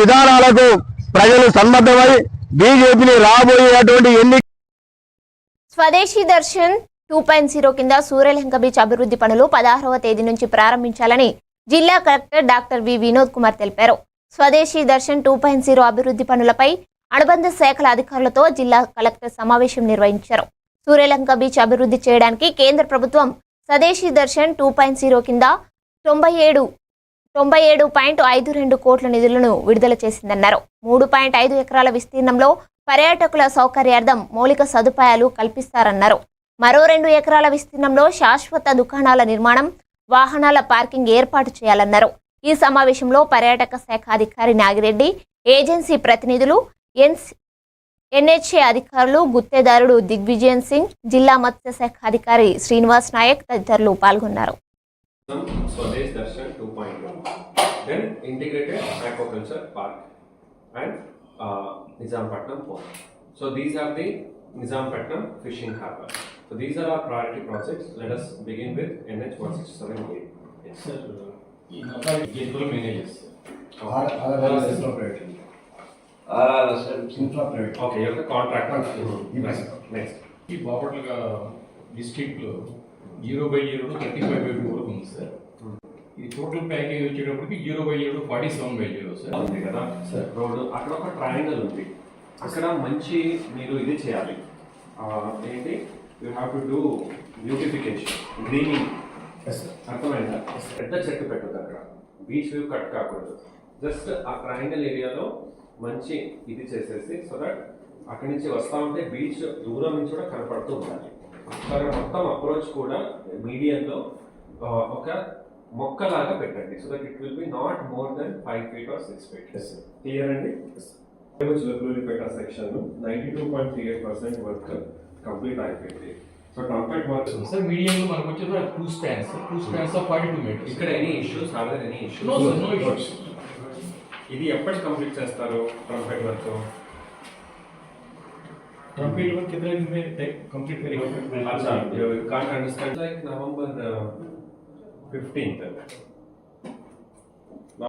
విధానాలకు ప్రజలు సన్నద్ధమై బీజేపీని రాబోయేటువంటి ఎన్ని స్వదేశీ దర్శన్ టూ పాయింట్ జీరో కింద సూర్యలంక బీచ్ అభివృద్ధి పనులు పదహారవ తేదీ నుంచి ప్రారంభించాలని జిల్లా collector doctor V Vinod Kumar తెలిపారు. Swadeshi Darshan two point zero అభివృద్ధి పనులపై అనుబంధ శాఖల అధికారులతో జిల్లా కలెక్టర్ సమావేశం నిర్వహించారు. సూర్యలంక బీచ్ అభివృద్ధి చేయడానికి కేంద్ర ప్రభుత్వం స్వదేశీ దర్శన్ టూ పాయింట్ జీరో కింద తొంభై ఏడు తొంభై ఏడు పాయింట్ ఐదు రెండు కోట్ల నిధులను విడుదల చేసిందన్నారు. మూడు పాయింట్ ఐదు ఎకరాల విస్తీర్ణంలో పర్యాటకుల సౌకర్యార్థం మౌలిక సదుపాయాలు కల్పిస్తారన్నారు. మరో రెండు ఎకరాల విస్తీర్ణంలో శాశ్వత దుకాణాల నిర్మాణం వాహనాల పార్కింగ్ ఏర్పాటు చేయాలన్నారు. ఈ సమావేశంలో పర్యాటక శాఖ అధికారి నాగిరెడ్డి ఏజెన్సీ ప్రతినిధులు ఎన్స్ ఎన్హెచ్ఏ అధికారులు గుత్తేదారుడు దిగ్విజయన్ సింగ్ జిల్లా మత్స్యశాఖ అధికారి శ్రీనివాస్ నాయక్ తదితరులు పాల్గొన్నారు. Swadesh Darshan 2.0. Then integrated aquaculture park and uh, Nizampatnam port. So these are the Nizampatnam fishing harbor. So these are our priority projects. Let us begin with NH 167A. Yes. Sir ఈ మొత్తం గేట్లు manage చేస్తారు Okay, you have the contract. Next. Next. ఈ Bapatla district లో Zero by zero thirty five by two వరకు ఉంది sir. ఈ total package వచ్చేటప్పటికి zero by zero forty seven by zero sir. ఉంది కదా? రోడ్డు అక్కడ ఒక ట్రయాంగిల్ ఉంది. అక్కడ మంచి మీరు ఇది చేయాలి. ఏంటి? You have to do beautification greening అర్థమైందా? పెద్ద చెట్టు పెట్టదు అక్కడ. బీచ్ వ్యూ కట్ కాకూడదు. జస్ట్ ఆ ట్రయాంగిల్ ఏరియాలో మంచి ఇది చేసేసి సో దట్ అక్కడి నుంచి వస్తా ఉంటే బీచ్ దూరం నుంచి కూడా కనపడుతూ ఉండాలి. అక్కడ మొత్తం అప్రోచ్ కూడా మీడియంలో ఒక మొక్కలాగా పెట్టండి. So that it will be not more than five feet or six feet clear అండి? Chilakaluripet section ninety two point three eight percent work complete అయిపోయింది so trumpet work sir medium లో మనకు వచ్చేది two spans two spans of forty two meters ఇక్కడ any issues are there any no sir no issues issues ఇది ఎప్పటి complete చేస్తారు? Trumpet work complete one कितने दिन में कंप्लीट करेंगे? अच्छा can't understand like November 15th